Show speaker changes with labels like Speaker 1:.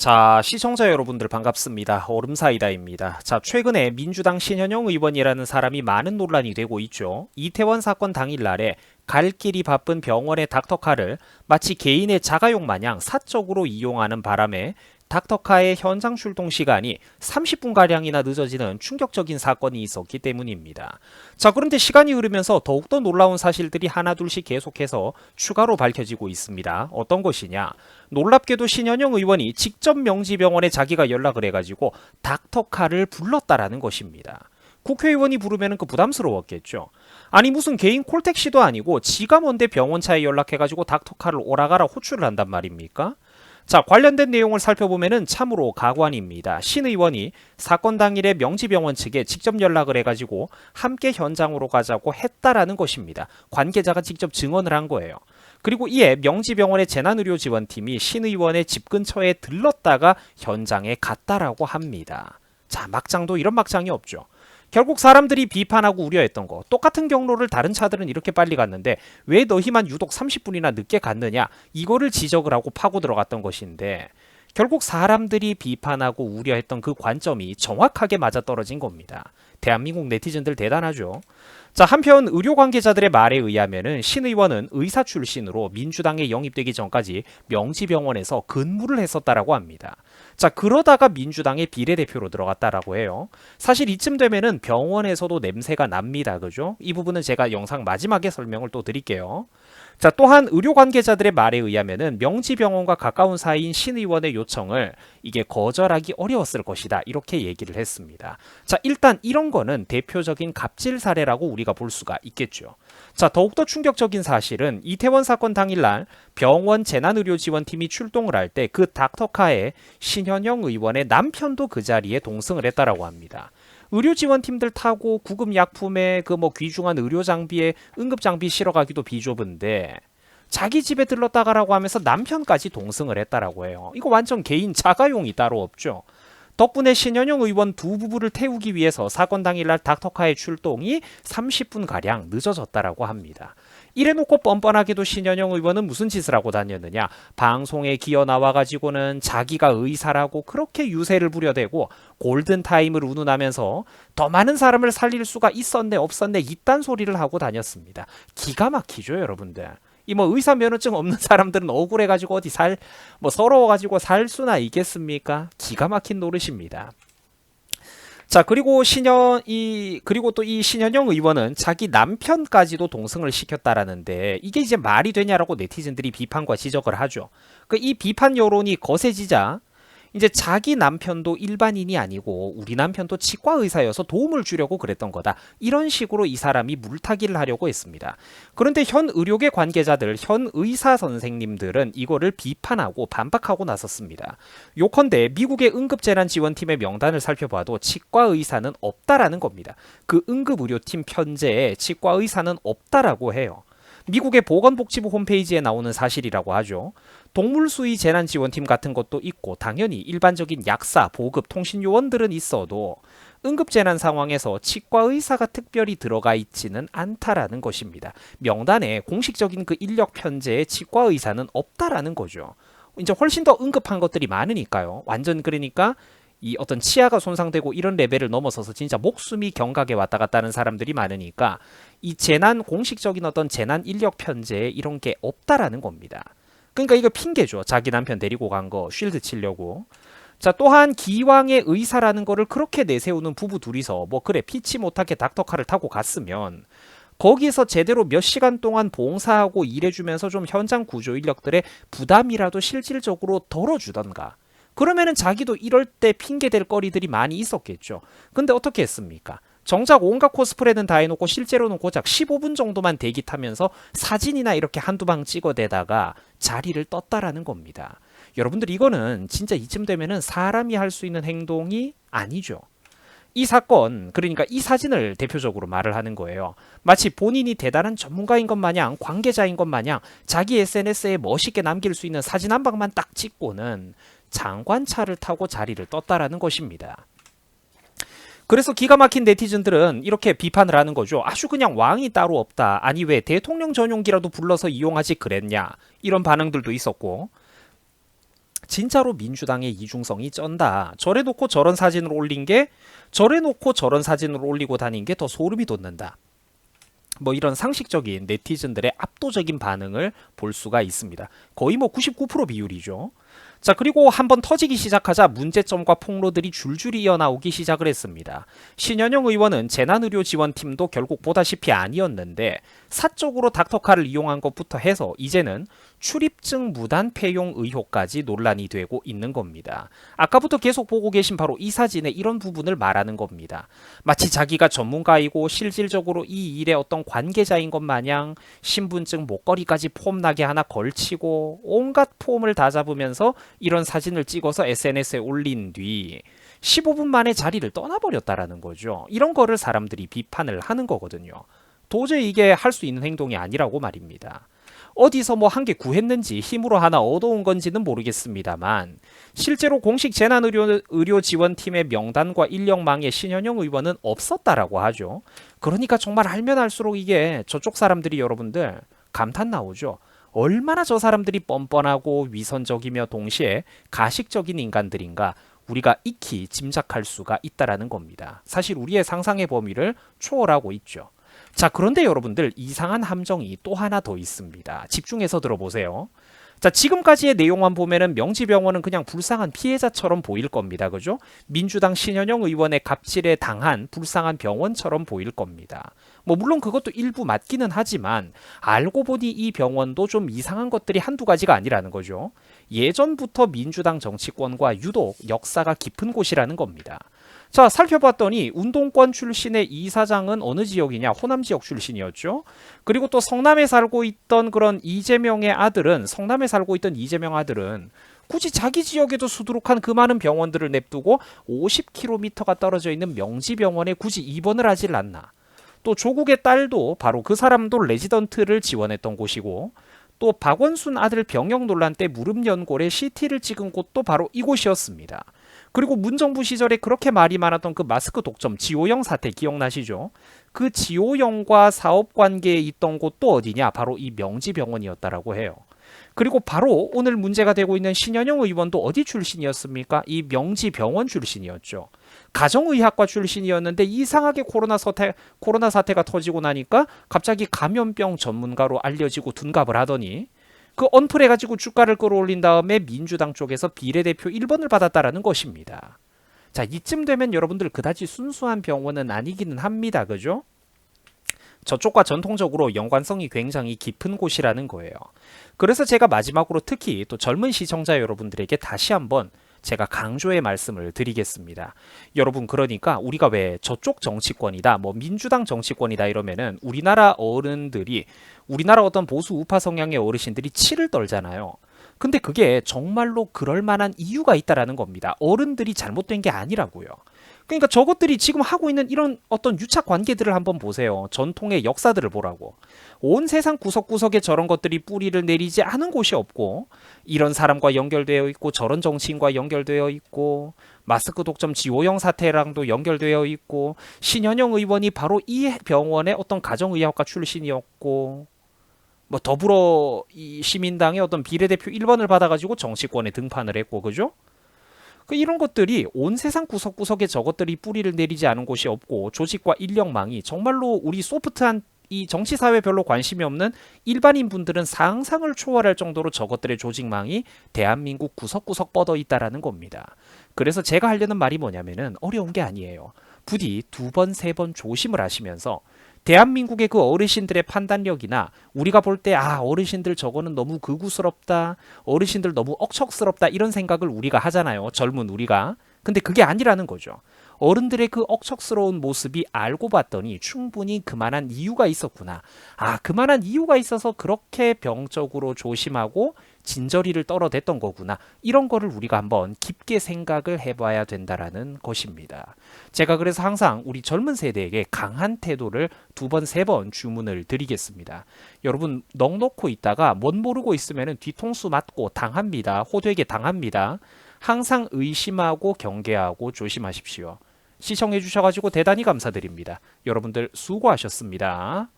Speaker 1: 자, 시청자 여러분들 반갑습니다. 얼음사이다입니다. 자, 최근에 민주당 신현영 의원이라는 사람이 많은 논란이 되고 있죠. 이태원 사건 당일날에 갈 길이 바쁜 병원의 닥터카를 마치 개인의 자가용 마냥 사적으로 이용하는 바람에 닥터카의 현장 출동 시간이 30분가량이나 늦어지는 충격적인 사건이 있었기 때문입니다. 자, 그런데 시간이 흐르면서 더욱더 놀라운 사실들이 하나둘씩 계속해서 추가로 밝혀지고 있습니다. 어떤 것이냐? 놀랍게도 신현영 의원이 직접 명지병원에 자기가 연락을 해가지고 닥터카를 불렀다라는 것입니다. 국회의원이 부르면 그 부담스러웠겠죠. 아니 무슨 개인 콜택시도 아니고 지가 뭔데 병원차에 연락해가지고 닥터카를 오라가라 호출을 한단 말입니까? 자, 관련된 내용을 살펴보면은 참으로 가관입니다. 신 의원이 사건 당일에 명지병원 측에 직접 연락을 해가지고 함께 현장으로 가자고 했다라는 것입니다. 관계자가 직접 증언을 한 거예요. 그리고 이에 명지병원의 재난의료지원팀이 신 의원의 집 근처에 들렀다가 현장에 갔다라고 합니다. 자, 막장도 이런 막장이 없죠. 결국 사람들이 비판하고 우려했던 거. 똑같은 경로를 다른 차들은 이렇게 빨리 갔는데 왜 너희만 유독 30분이나 늦게 갔느냐? 이거를 지적을 하고 파고 들어갔던 것인데 결국 사람들이 비판하고 우려했던 그 관점이 정확하게 맞아떨어진 겁니다. 대한민국 네티즌들 대단하죠. 자, 한편 의료 관계자들의 말에 의하면은 신 의원은 의사 출신으로 민주당에 영입되기 전까지 명지병원에서 근무를 했었다라고 합니다. 자, 그러다가 민주당의 비례대표로 들어갔다라고 해요. 사실 이쯤 되면은 병원에서도 냄새가 납니다. 그죠? 이 부분은 제가 영상 마지막에 설명을 또 드릴게요. 자, 또한 의료 관계자들의 말에 의하면은 명지병원과 가까운 사이인 신 의원의 요청을 이게 거절하기 어려웠을 것이다. 이렇게 얘기를 했습니다. 자, 일단 이런 거는 대표적인 갑질 사례라고 우리가 볼 수가 있겠죠. 자, 더욱더 충격적인 사실은 이태원 사건 당일날 병원 재난의료지원팀이 출동을 할 때 그 닥터카에 신현영 의원의 남편도 그 자리에 동승을 했다라고 합니다. 의료 지원팀들 타고 구급 약품에 그 뭐 귀중한 의료 장비에 응급 장비 실어 가기도 비좁은데 자기 집에 들렀다가라고 하면서 남편까지 동승을 했다라고 해요. 이거 완전 개인 자가용이 따로 없죠. 덕분에 신현영 의원 두 부부를 태우기 위해서 사건 당일날 닥터카의 출동이 30분 가량 늦어졌다라고 합니다. 이래놓고 뻔뻔하게도 신현영 의원은 무슨 짓을 하고 다녔느냐? 방송에 기어 나와가지고는 자기가 의사라고 그렇게 유세를 부려대고 골든 타임을 운운하면서 더 많은 사람을 살릴 수가 있었네 없었네 이딴 소리를 하고 다녔습니다. 기가 막히죠, 여러분들. 이 뭐 의사 면허증 없는 사람들은 억울해가지고 어디 살 뭐 서러워가지고 살 수나 있겠습니까? 기가 막힌 노릇입니다. 자 그리고 신현 이 그리고 또 이 신현영 의원은 자기 남편까지도 동승을 시켰다라는데 이게 이제 말이 되냐라고 네티즌들이 비판과 지적을 하죠. 그 이 비판 여론이 거세지자 이제 자기 남편도 일반인이 아니고 우리 남편도 치과 의사여서 도움을 주려고 그랬던 거다. 이런 식으로 이 사람이 물타기를 하려고 했습니다. 그런데 현 의료계 관계자들, 현 의사 선생님들은 이거를 비판하고 반박하고 나섰습니다. 요컨대 미국의 응급재난지원팀의 명단을 살펴봐도 치과 의사는 없다라는 겁니다. 그 응급의료팀 편제에 치과 의사는 없다라고 해요. 미국의 보건복지부 홈페이지에 나오는 사실이라고 하죠. 동물수의 재난지원팀 같은 것도 있고 당연히 일반적인 약사, 보급, 통신요원들은 있어도 응급재난 상황에서 치과 의사가 특별히 들어가 있지는 않다라는 것입니다. 명단에 공식적인 그 인력 편제에 치과 의사는 없다라는 거죠. 이제 훨씬 더 응급한 것들이 많으니까요. 완전 그러니까 이 어떤 치아가 손상되고 이런 레벨을 넘어서서 진짜 목숨이 경각에 왔다 갔다 하는 사람들이 많으니까 이 재난 공식적인 어떤 재난 인력 편제에 이런 게 없다라는 겁니다. 그러니까 이거 핑계죠. 자기 남편 데리고 간 거 쉴드 치려고. 자 또한 기왕의 의사라는 거를 그렇게 내세우는 부부 둘이서 뭐 그래 피치 못하게 닥터카를 타고 갔으면 거기서 제대로 몇 시간 동안 봉사하고 일해주면서 좀 현장 구조 인력들의 부담이라도 실질적으로 덜어주던가 그러면은 자기도 이럴 때 핑계댈 거리들이 많이 있었겠죠. 근데 어떻게 했습니까? 정작 온갖 코스프레는 다 해놓고 실제로는 고작 15분 정도만 대기 타면서 사진이나 이렇게 한두 방 찍어대다가 자리를 떴다라는 겁니다. 여러분들 이거는 진짜 이쯤 되면은 사람이 할 수 있는 행동이 아니죠. 이 사건, 그러니까 이 사진을 대표적으로 말을 하는 거예요. 마치 본인이 대단한 전문가인 것 마냥, 관계자인 것 마냥 자기 SNS에 멋있게 남길 수 있는 사진 한 방만 딱 찍고는 장관차를 타고 자리를 떴다라는 것입니다. 그래서 기가 막힌 네티즌들은 이렇게 비판을 하는 거죠. 아주 그냥 왕이 따로 없다. 아니 왜 대통령 전용기라도 불러서 이용하지 그랬냐. 이런 반응들도 있었고. 진짜로 민주당의 이중성이 쩐다. 저래 놓고 저런 사진을 올린 게 저래 놓고 저런 사진을 올리고 다닌 게 더 소름이 돋는다. 뭐 이런 상식적인 네티즌들의 압도적인 반응을 볼 수가 있습니다. 거의 뭐 99% 비율이죠. 자, 그리고 한번 터지기 시작하자 문제점과 폭로들이 줄줄이 이어나오기 시작을 했습니다. 신현영 의원은 재난의료 지원팀도 결국 보다시피 아니었는데 사적으로 닥터카를 이용한 것부터 해서 이제는 출입증 무단 폐용 의혹까지 논란이 되고 있는 겁니다. 아까부터 계속 보고 계신 바로 이 사진의 이런 부분을 말하는 겁니다. 마치 자기가 전문가이고 실질적으로 이 일의 어떤 관계자인 것 마냥 신분증 목걸이까지 폼나게 하나 걸치고 온갖 폼을 다 잡으면서 이런 사진을 찍어서 SNS에 올린 뒤 15분 만에 자리를 떠나버렸다라는 거죠. 이런 거를 사람들이 비판을 하는 거거든요. 도저히 이게 할 수 있는 행동이 아니라고 말입니다. 어디서 뭐한게 구했는지 힘으로 하나 얻어온 건지는 모르겠습니다만 실제로 공식 재난의료 의료 지원팀의 명단과 인력망에 신현영 의원은 없었다라고 하죠. 그러니까 정말 알면 알수록 이게 저쪽 사람들이 여러분들 감탄 나오죠. 얼마나 저 사람들이 뻔뻔하고 위선적이며 동시에 가식적인 인간들인가 우리가 익히 짐작할 수가 있다라는 겁니다. 사실 우리의 상상의 범위를 초월하고 있죠. 자, 그런데 여러분들 이상한 함정이 또 하나 더 있습니다. 집중해서 들어보세요. 자, 지금까지의 내용만 보면은 명지병원은 그냥 불쌍한 피해자처럼 보일 겁니다. 그죠? 민주당 신현영 의원의 갑질에 당한 불쌍한 병원처럼 보일 겁니다. 뭐, 물론 그것도 일부 맞기는 하지만, 알고 보니 이 병원도 좀 이상한 것들이 한두 가지가 아니라는 거죠. 예전부터 민주당 정치권과 유독 역사가 깊은 곳이라는 겁니다. 자, 살펴봤더니 운동권 출신의 이 사장은 어느 지역이냐? 호남 지역 출신이었죠. 그리고 또 성남에 살고 있던 그런 이재명의 아들은 성남에 살고 있던 이재명 아들은 굳이 자기 지역에도 수두룩한 그 많은 병원들을 냅두고 50km가 떨어져 있는 명지병원에 굳이 입원을 하질 않나. 또 조국의 딸도 바로 그 사람도 레지던트를 지원했던 곳이고 또 박원순 아들 병역 논란 때 무릎 연골에 CT를 찍은 곳도 바로 이곳이었습니다. 그리고 문정부 시절에 그렇게 말이 많았던 그 마스크 독점 지호영 사태 기억나시죠? 그 지호영과 사업 관계에 있던 곳도 어디냐? 바로 이 명지병원이었다라고 해요. 그리고 바로 오늘 문제가 되고 있는 신현영 의원도 어디 출신이었습니까? 이 명지병원 출신이었죠. 가정의학과 출신이었는데 이상하게 코로나 사태 코로나 사태가 터지고 나니까 갑자기 감염병 전문가로 알려지고 둔갑을 하더니 그 언플해 가지고 주가를 끌어올린 다음에 민주당 쪽에서 비례대표 1번을 받았다라는 것입니다. 자, 이쯤 되면 여러분들 그다지 순수한 병원은 아니기는 합니다. 그죠? 저쪽과 전통적으로 연관성이 굉장히 깊은 곳이라는 거예요. 그래서 제가 마지막으로 특히 또 젊은 시청자 여러분들에게 다시 한번 제가 강조의 말씀을 드리겠습니다. 여러분 그러니까 우리가 왜 저쪽 정치권이다, 뭐 민주당 정치권이다 이러면은 우리나라 어른들이 우리나라 어떤 보수 우파 성향의 어르신들이 치를 떨잖아요. 근데 그게 정말로 그럴 만한 이유가 있다라는 겁니다. 어른들이 잘못된 게 아니라고요. 그러니까 저것들이 지금 하고 있는 이런 어떤 유착 관계들을 한번 보세요. 전통의 역사들을 보라고. 온 세상 구석구석에 저런 것들이 뿌리를 내리지 않은 곳이 없고 이런 사람과 연결되어 있고 저런 정치인과 연결되어 있고 마스크 독점 지호영 사태랑도 연결되어 있고 신현영 의원이 바로 이 병원의 어떤 가정의학과 출신이었고 뭐 더불어 이 시민당의 어떤 비례대표 1번을 받아가지고 정치권에 등판을 했고 그죠? 그 이런 것들이 온 세상 구석구석에 저것들이 뿌리를 내리지 않은 곳이 없고 조직과 인력망이 정말로 우리 소프트한 이 정치 사회 별로 관심이 없는 일반인 분들은 상상을 초월할 정도로 저것들의 조직망이 대한민국 구석구석 뻗어 있다라는 겁니다. 그래서 제가 하려는 말이 뭐냐면은 어려운 게 아니에요. 부디 두 번, 세 번 조심을 하시면서 대한민국의 그 어르신들의 판단력이나 우리가 볼 때 아 어르신들 저거는 너무 극우스럽다 어르신들 너무 억척스럽다 이런 생각을 우리가 하잖아요 젊은 우리가. 근데 그게 아니라는 거죠. 어른들의 그 억척스러운 모습이 알고 봤더니 충분히 그만한 이유가 있었구나. 아 그만한 이유가 있어서 그렇게 병적으로 조심하고 진저리를 떨어댔던 거구나 이런 거를 우리가 한번 깊게 생각을 해봐야 된다라는 것입니다 제가 그래서 항상 우리 젊은 세대에게 강한 태도를 두 번, 세 번 주문을 드리겠습니다. 여러분, 넋 놓고 있다가 못 모르고 있으면 뒤통수 맞고 당합니다. 호되게 당합니다. 항상 의심하고 경계하고 조심하십시오. 시청해 주셔가지고 대단히 감사드립니다. 여러분들 수고하셨습니다.